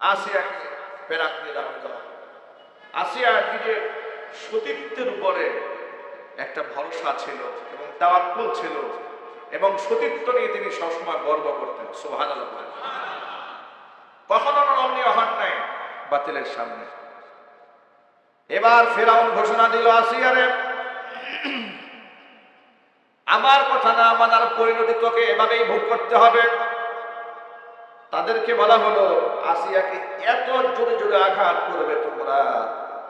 আসিয়াকে ফেরাক দিয়ে দেওয়া হলো। আসিয়ার নিজের সতীত্বের উপরে একটা ভরসা ছিল এবং তাওয়াক্কুল ছিল এবং সতীত্ব নিয়ে তিনি সবসময় গর্ব করতেন। সোহান কখনো নমনীয় হন নাই বাতিলের সামনে। এবার ফেরাউন ঘোষণা দিল আসিয়ারে আমার কথা না মানার পরিণতি তোকে এভাবেই ভোগ করতে হবে। তাদেরকে বলা হলো, আসিয়াকে এত জোরে জোরে আঘাত করবে তোমরা,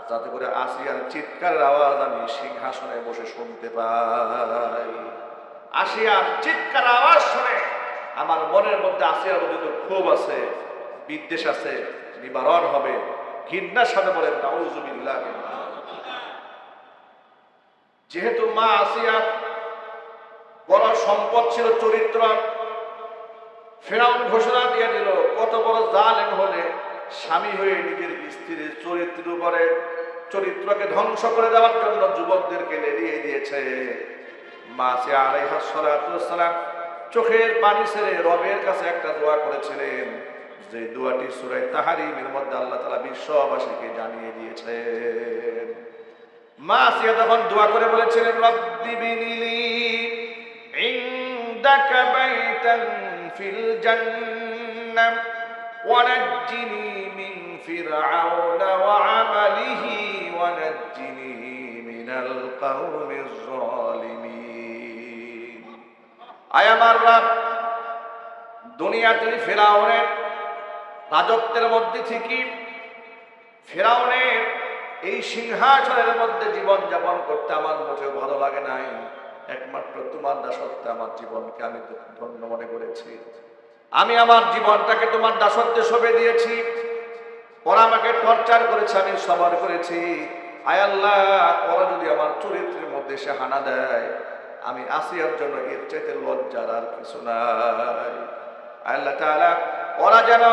যাতে করে আসিয়ার চিৎকারের আওয়াজ আমি সিংহাসনে বসে শুনতে পাই। আসিয়ার চিৎকার আওয়াজ শুনে আমার মনের মধ্যে আসিয়ার মধ্যে ক্ষোভ আছে, বিদ্বেষ আছে, নিবারণ হবে। ঘৃণার সাথে বলেন নাউজুবিল্লাহ যেহেতু মা আসিয়া বড় সম্পদ ছিল, চরিত্র ফেরাউন ঘোষণা দিয়ে দিল, কত বড় জালেম হলে স্বামী হয়ে নিজের স্ত্রীর চরিত্র উপরে, চরিত্রকে ধ্বংস করে দেওয়ার জন্য যুবকদেরকে নেড়িয়ে দিয়েছে। মাসে আলাইহা সালাম চোখের পানি ছেড়ে রবের কাছে একটা দোয়া করেছিলেন। যে দোয়াটি সুরাই তাহারিমের মধ্যে আল্লাহ তালা বিশ্ববাসীকে জানিয়ে দিয়েছেন। মা সিয়া তখন দোয়া করে বলেছিলেন রব্দি বিনিলি ইন্দাকা বাইতান في الجنة ونجني من فرعون وعمله ونجني من القوم الظالمين আয় আমার রব দুনিয়াতে ফেরাউনের রাজত্বের মধ্যে থেকে ফেরাউনের এই সিংহাসনের মধ্যে জীবন যাপন করতে আমার মোটেও ভালো লাগে নাই একমাত্র তোমার দাসত্বে আমার জীবনকে আমি ধন্য মনে করেছি। আমি আমার জীবনটাকে তোমার দাসত্বে সঁপে দিয়েছি। ওরা আমাকে টর্চার করেছে, আমি সবার করেছি। আয় আল্লাহ, ওরা যদি আমার চরিত্রের মধ্যে সে হানা দেয়, আমি আসিয়ার জন্য এর চাইতে লজ্জার আর কিছু নাই। আল্লাহ তাআলা, ওরা যেন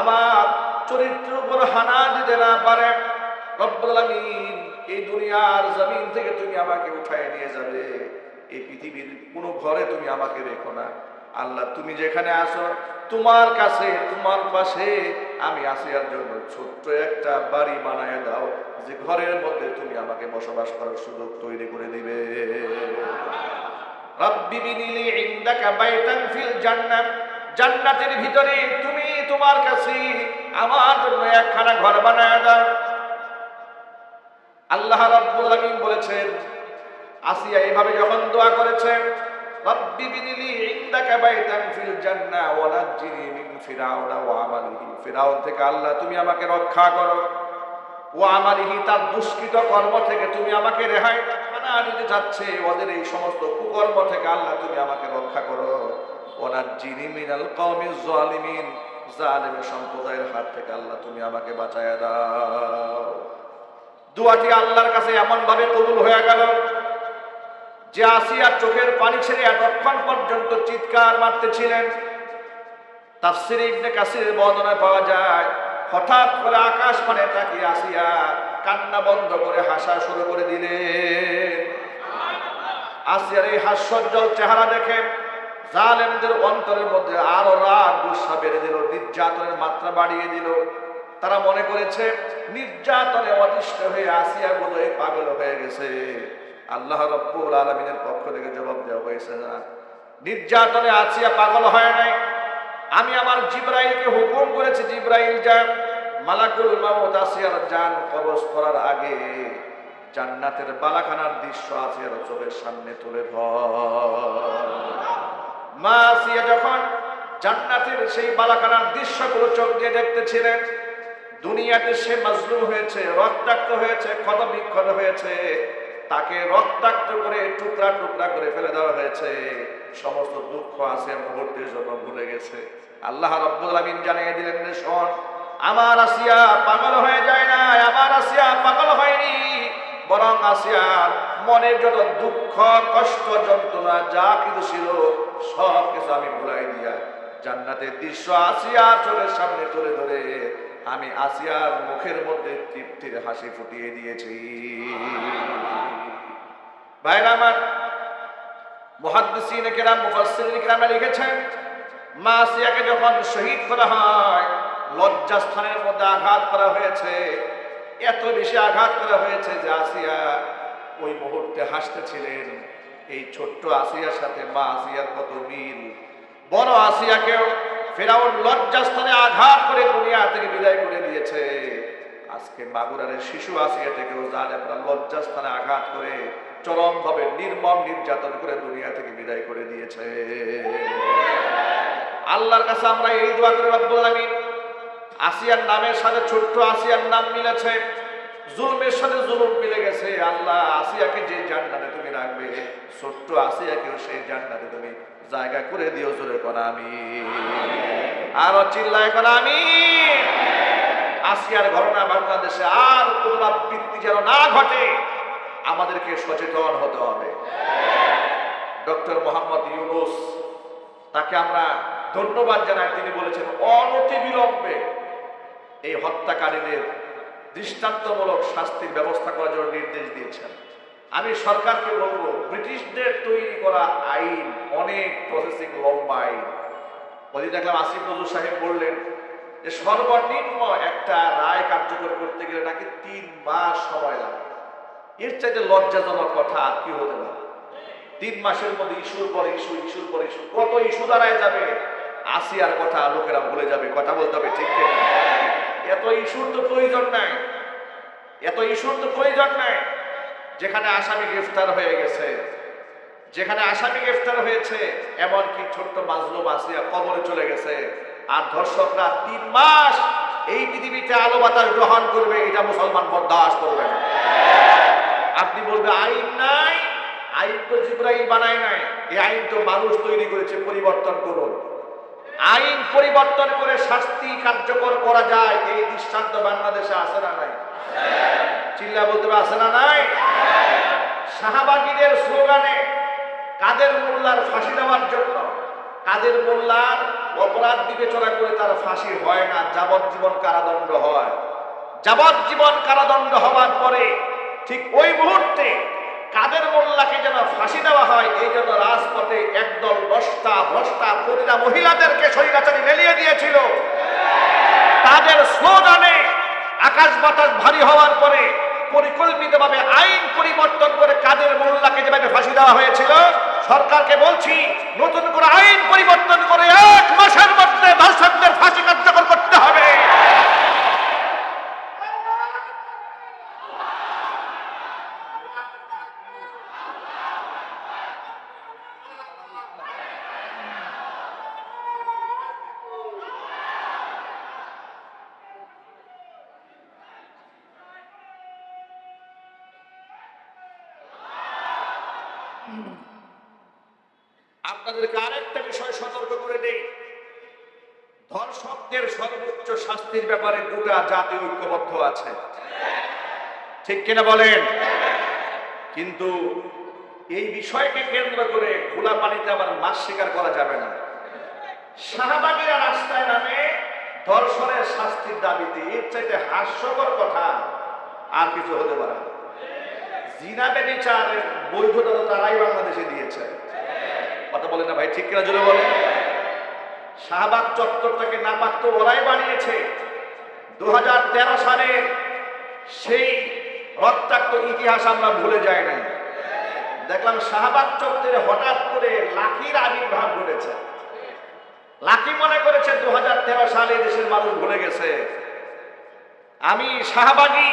আমার চরিত্রের উপর হানা দিতে না পারে। রব্বুল এই দুনিয়ার জমিন থেকে তুমি আমাকে উঠায় নিয়ে যাবে। এই পৃথিবীর কোনো ঘরে তুমি আমাকে রেখো না। আল্লাহ, তুমি যেখানে আসো তোমার কাছে, তোমার পাশে আমি আসিয়ার জন্য ছোট্ট একটা বাড়ি বানায় দাও, যে ঘরের মধ্যে তুমি আমাকে বসবাস করার সুযোগ তৈরি করে দিবে। রাব্বি বিনিলি ইনদাকা বাইতান ফিল জান্নাত জান্নাতের ভিতরে তুমি তোমার কাছে আমার জন্য একখানা ঘর বানায় দাও। আল্লাহ রাব্বুল আলামিন বলেছেন আসিয়া এইভাবে যখন দোয়া করেছে থেকে, আল্লাহ, তুমি আমাকে রক্ষা করো। দুষ্কৃত থেকে তুমি আমাকে রেহাই ওদের এই সমস্ত থেকে, আল্লাহ, তুমি আমাকে রক্ষা করো। জালিমিন সম্প্রদায়ের হাত থেকে, আল্লাহ, তুমি আমাকে বাঁচায়া দাও। দুয়াটি আল্লাহর কাছে এমন ভাবে কবুল হয়ে গেল। যে আসিয়ার চোখের পানি ছেড়ে এতক্ষণ পর্যন্ত চিৎকার মারতেছিলেন, তাফসির ইবনে কাসিরের বর্ণনায় পাওয়া যায়, হঠাৎ করে আকাশ মানে তাকিয়ে আসিয়া কান্না বন্ধ করে হাসা শুরু করে দিলেন। আসিয়ার এই হাস্যজ্জ্বল চেহারা দেখে জালেমদের অন্তরের মধ্যে আরও রাগ, গুসা বেড়ে দিল, নির্যাতনের মাত্রা বাড়িয়ে দিল। তারা মনে করেছে, নির্যাতনে অতিষ্ঠ হয়ে আসিয়া বোধহয় পাগল হয়ে গেছে। আল্লাহ রব্বুল আলমিনের পক্ষ থেকে জবাব দেওয়া হয়েছে, না। নির্যাতনে আসিয়া পাগল হয় নাই। আমি আমার জিব্রাইলকে হুকুম করেছি, জিব্রাইল যা মালাকুল মাউত আসিয়ার জান কবজ করার আগে জান্নাতের বালাখানার দৃশ্য আসিয়ার চোখের সামনে তুলে ধর। মা আসিয়া যখন জান্নাতের সেই বালাখানার দৃশ্যগুলো চোখ দিয়ে দেখতেছিলেন, দুনিয়াতে সে মাজলুম হয়েছে, রক্তাক্ত হয়েছে ক্ষত বিক্ষত হয়েছে। তাকে রক্তাক্ত করে টুকরা টুকরা করে ফেলে দেওয়া হয়েছে। সমস্ত দুঃখ আছে, মুহূর্তের জন্য ভুলে গেছে। আল্লাহ রব্বুল জানিয়ে দিলেন শোন, আমার আসিয়া পাগল হয়ে যায় না আমার আসিয়া পাগল হয়নি। বরং আসিয়ার মনের যত দুঃখ, কষ্ট, যন্ত্রণা, যা কিছু ছিল, সব কিছু আমি ভুলাই দিয়া জান্নাতের দৃশ্য আসিয়া চোখের সামনে তুলে ধরে, আমি আসিয়ার মুখের মধ্যে তৃপ্তির হাসি ফুটিয়ে দিয়েছি। ভাইরা আমার মুহাদ্দিসিন লিখেছেন মা যখন শহীদ হয়, লজ্জাস্থানের মধ্যে আঘাত করা হয়েছে, এত বেশি আঘাত করা হয়েছে যে ওই হাসতেছিলেন। এই ছোট্ট আসিয়ার সাথে মা আসিয়ার কত মিল। বড় আসিয়াকেও ফেরাউন লজ্জাস্থানে আঘাত করে দুনিয়া থেকে বিদায় করে দিয়েছে। আজকে মাগুরারের শিশু আসিয়া থেকেও জালেমরা লজ্জাস্থানে আঘাত করে চরমভাবে নির্মম নির্যাতন করে দুনিয়া থেকে বিদায় করে দিয়েছে। আল্লাহর কাছে আমরা এই দোয়া করে, রব্বুল আসিয়ার নামের সাথে ছোট্ট আসিয়ার নাম মিলেছে। জুলমের সাথে জুলুম মিলে গেছে। আল্লাহ আসিয়াকে যে জান্নাতে তুমি রাখবে, ছোট্ট আসিয়াকেও সেই জান্নাতে তুমি জায়গা করে দিও জোরে করা আমি আরও চিল্লায় করা আমি আসিয়ার ঘটনা বাংলাদেশে আর পুনরাবৃত্তি যেন না ঘটে। আমাদেরকে সচেতন হতে হবে। ডক্টর মোহাম্মদ ইউনুস, তাকে আমরা ধন্যবাদ জানাই। তিনি বলেছেন অনতি বিলম্বে এই হত্যাকারীদের দৃষ্টান্তমূলক শাস্তির ব্যবস্থা করার জন্য নির্দেশ দিয়েছেন। আমি সরকারকে বলব, ব্রিটিশদের তৈরি করা আইন অনেক প্রসেসিং লম্বা আইন। ওদিন দেখলাম আসিফ নজরুল সাহেব বললেন যে, সর্বনিম্ন একটা রায় কার্যকর করতে গেলে নাকি তিন মাস সময় লাগে এর চাইতে লজ্জাজনক কথা আর কি হতে পারে? তিন মাসের মধ্যে ইস্যুর পরে ইস্যু, ইস্যুর পর ইস্যু। কত ইস্যু দাঁড়ায় যাবে? আসিয়ার কথা লোকেরা ভুলে যাবে, কথা বলতে হবে, ঠিক এত ইস্যুর তো প্রয়োজন নাই। এত ইস্যুর তো প্রয়োজন নাই। যেখানে আসামি গ্রেফতার হয়ে গেছে, যেখানে আসামি গ্রেফতার হয়েছে, এমনকি ছোট্ট মাজলুম আসিয়া কবরে চলে গেছে। আর ধর্ষকরা তিন মাস এই পৃথিবীতে আলো বাতাস গ্রহণ করবে, এটা মুসলমান বরদাস্ত করবে না। আপনি বলবে, আইন নাই, আইন তো জিব্রাইল বানায় নাই। এই আইন তো মানুষ তৈরি করেছে, পরিবর্তন করুন। আইন পরিবর্তন করে শাস্তি কার্যকর করা যায়, এই দৃষ্টান্ত বাংলাদেশে আসে না নাই? চিল্লা বলতে আছে না নাই? শাহবাগীদের স্লোগানে, কাদের মোল্লার ফাঁসি দেওয়ার জন্য, কাদের মোল্লার অপরাধ বিবেচনা করে তার ফাঁসি হয় না, যাবজ্জীবন কারাদণ্ড হয়। যাবজ্জীবন কারাদণ্ড হওয়ার পরে ঠিক ওই মুহূর্তে কাদের মোল্লাকে যেন ফাঁসি দেওয়া হয়, এই জন্য রাজপথে একদল দশটা ভ্রষ্টা প্রতিটা মহিলাদেরকে শরীরাচারী মেলিয়ে দিয়েছিল। তাদের স্লোগানে আকাশ বাতাস ভারী হওয়ার পরে পরিকল্পিতভাবে আইন পরিবর্তন করে কাদের মোল্লাকে যেভাবে ফাঁসি দেওয়া হয়েছিল, সরকারকে বলছি, নতুন করে আইন পরিবর্তন করে এক মাসের মধ্যে আপনাদেরকে আরেকটা বিষয় সতর্ক করে দেই। ধর্ষকদের সর্বোচ্চ শাস্তির ব্যাপারে গোটা জাতি ঐক্যবদ্ধ আছে। ঠিক কিনা বলেন? কিন্তু এই বিষয়কে কেন্দ্র করে খোলা পানিতে আবার মাছ শিকার করা যাবে না। শাহবাগীরা রাস্তায় নামে ধর্ষণের শাস্তির দাবিতে এর চাইতে হাস্যকর কথা আর কিছু হতে পারে না। জিনা বেবিচারের বৈধতা তো তারাই বাংলাদেশে দিয়েছে। কথা বলে না ভাই, ঠিক কিনা জোরে বলে শাহবাগ চত্বরটাকে নাপাক তো ওরাই বানিয়েছে। দু সালে সেই রক্তাক্ত ইতিহাস আমরা ভুলে যাই নাই। দেখলাম শাহবাগ চত্বরে হঠাৎ করে লাকির আবির্ভাব ঘটেছে। লাকি মনে করেছে দু হাজার তেরো সালে দেশের মানুষ ভুলে গেছে। আমি শাহবাগী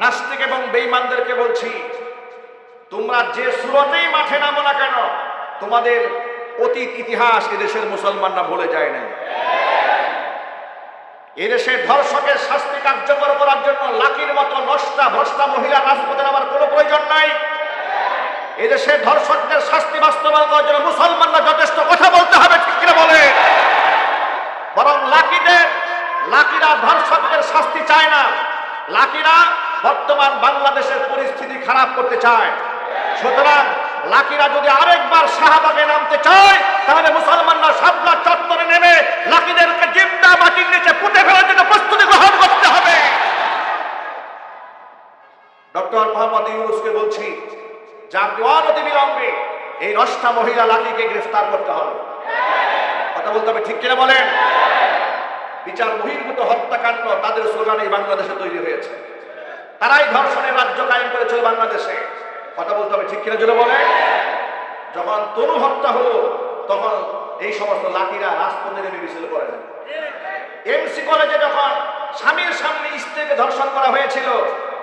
নাস্তিক এবং বেইমানদেরকে বলছি তোমরা যে সুরতেই মাঠে নামো না কেন, তোমাদের অতীত ইতিহাস এদেশের মুসলমানরা ভুলে যায় নাই। এদেশের ধর্ষকের শাস্তি কার্যকর করার জন্য লাকির মতো নষ্টা, ভ্রষ্টা মহিলা রাজপথে নামার কোনো প্রয়োজন নাই। এদেশের ধর্ষকদের শাস্তি বাস্তবায়ন করার জন্য মুসলমানরা যথেষ্ট কথা বলতে হবে, ঠিক বলে? বরং লাকিদের লাকিরা ধর্ষকদের শাস্তি চায় না। লাকিরা বর্তমান বাংলাদেশের পরিস্থিতি খারাপ করতে চায়। সুতরাং লাকিরা যদি আরেকবার শাহবাগে নামতে চায়, তাহলে মুসলমানরা সাবলা চত্বরে নেমে লাকিদেরকে জিন্দা মাটির নিচে পুঁতে ফেলার জন্য প্রস্তুতি গ্রহণ করতে হবে। ডক্টর মোহাম্মদ ইউনুসকে বলছি যে আপনি অনতি বিলম্বে এই নষ্টা মহিলা লাকিকে গ্রেফতার করতে হবে। কথা বলতে হবে ঠিক কিনা বলেন? বিচার বহির্ভূত হত্যাকাণ্ড তাদের স্লোগানে বাংলাদেশে তৈরি হয়েছে। তারাই ধর্ষণের রাজ্য কায়েম করেছিল বাংলাদেশে কথা বলতে হবে ঠিক কিনা জুড়ে বলে যখন তনু হত্যা হলো, তখন এই সমস্ত লাঠিরা রাজপথে নেমে মিছিল করেন এমসি কলেজে যখন স্বামীর সামনে স্ত্রীকে ধর্ষণ করা হয়েছিল,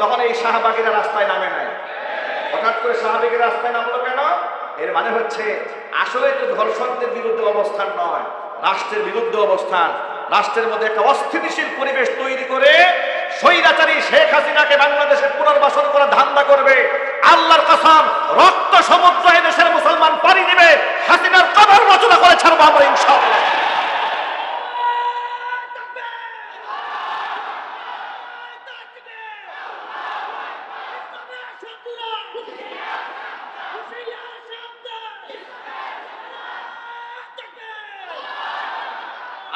তখন এই শাহবাগীরা রাস্তায় নামে নাই। হঠাৎ করে শাহবাগের রাস্তায় নামলো কেন? এর মানে হচ্ছে, আসলে তো ধর্ষকদের বিরুদ্ধে অবস্থান নয়, রাষ্ট্রের বিরুদ্ধে অবস্থান। রাষ্ট্রের মধ্যে একটা অস্থিতিশীল পরিবেশ তৈরি করে স্বৈরাচারী শেখ হাসিনাকে বাংলাদেশে পুনর্বাসন করার ধান্দা করবে। আল্লাহর কসম, রক্ত সমুদ্র এদেশের দেশের মুসলমান পাড়ি নেবে হাসিনার কবর রচনা করে ছাড়বো আমরা ইনশাআল্লাহ।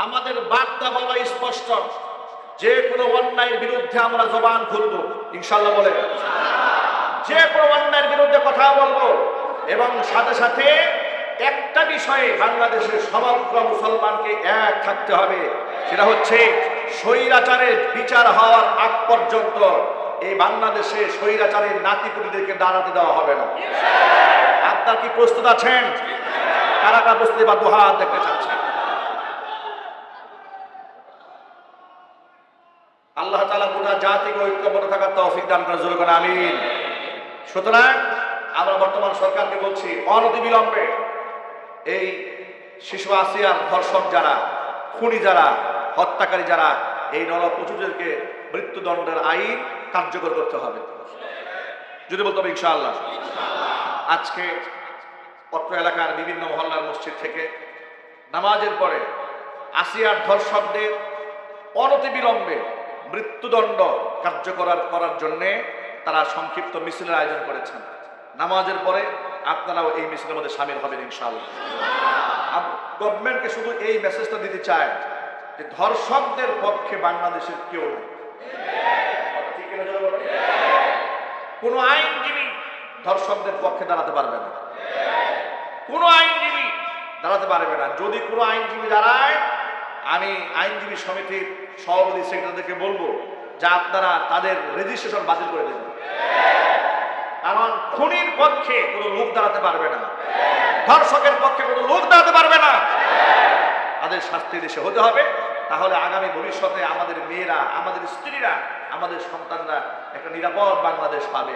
আমাদের বার্তা বলা স্পষ্ট। যে কোনো অন্যায়ের বিরুদ্ধে আমরা জবান খুলব ইনশাল্লাহ বলে যে কোনো অন্যায়ের বিরুদ্ধে কথা বলব এবং সাথে সাথে একটা বিষয়ে বাংলাদেশের সমগ্র মুসলমানকে এক থাকতে হবে, সেটা হচ্ছে স্বৈরাচারের বিচার হওয়ার আগ পর্যন্ত এই বাংলাদেশে স্বৈরাচারের নাতিপুতিদেরকে দাঁড়াতে দেওয়া হবে না। আপনার কি প্রস্তুত আছেন? কারা কারা প্রস্তুতি বা দুহাত দেখতে চাচ্ছেন? আল্লাহ তালা গোটা জাতিকে ঐক্যবদ্ধ থাকার তৌফিক দান করে জোরে করে আমিন। সুতরাং আমরা বর্তমান সরকারকে বলছি, অনতিবিলম্বে এই শিশু আসিয়ার ধর্ষক যারা, খুনি যারা, হত্যাকারী যারা, এই নরপচুদেরকে মৃত্যুদণ্ডের আইন কার্যকর করতে হবে। যদি বলতে হবে ইনশাআল্লাহ। আজকে অত্র এলাকার বিভিন্ন মহল্লার মসজিদ থেকে নামাজের পরে আসিয়ার ধর্ষকদের অনতিবিলম্বে মৃত্যুদণ্ড কার্যকর করার জন্যে তারা সংক্ষিপ্ত মিছিলের আয়োজন করেছেন। নামাজের পরে আপনারাও এই মিছিলের মধ্যে সামিল হবেন ইনশাআল্লাহ। গভর্নমেন্টকে শুধু এই মেসেজটা দিতে চায় যে ধর্ষকদের পক্ষে বাংলাদেশের কেউ কিনা? কোনো আইনজীবী ধর্ষকদের পক্ষে দাঁড়াতে পারবে না। কোনো আইনজীবী দাঁড়াতে পারবে না। যদি কোনো আইনজীবী দাঁড়ায়, আমি আইনজীবী সমিতির সভাপতি সেক্রেটারিদেরকে বলব যে আপনারা তাদের রেজিস্ট্রেশন বাতিল করে দেবেন। কারণ খুনির পক্ষে কোনো লোক দাঁড়াতে পারবে না। ধর্ষকের পক্ষে কোনো লোক দাঁড়াতে পারবে না। তাদের শাস্তি দেশে হতে হবে। তাহলে আগামী ভবিষ্যতে আমাদের মেয়েরা, আমাদের স্ত্রীরা, আমাদের সন্তানরা একটা নিরাপদ বাংলাদেশ পাবে।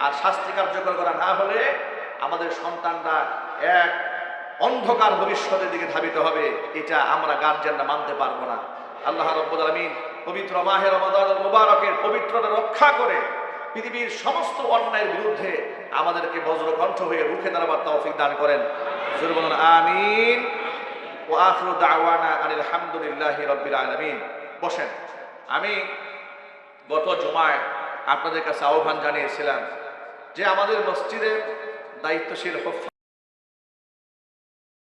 আর শাস্তি কার্যকর করা না হলে আমাদের সন্তানরা এক অন্ধকার ভবিষ্যতের দিকে ধাবিত হবে। এটা আমরা গার্জিয়ানরা মানতে পারব না। আল্লাহ রব্বুল আলমিন পবিত্র মাহের রমাদান মুবারকের পবিত্রতা রক্ষা করে পৃথিবীর সমস্ত অন্যায়ের বিরুদ্ধে আমাদেরকে বজ্রকণ্ঠ হয়ে রুখে দাঁড়াবার তৌফিক দান করেন। জোরে বলুন, আমিন। ও আখরু দাওয়ানা আনিল হামদুলিল্লাহি রব্বিল আলামিন। বসেন। আমি গত জুমায় আপনাদের কাছে আহ্বান জানিয়েছিলাম যে আমাদের মসজিদের দায়িত্বশীল হফ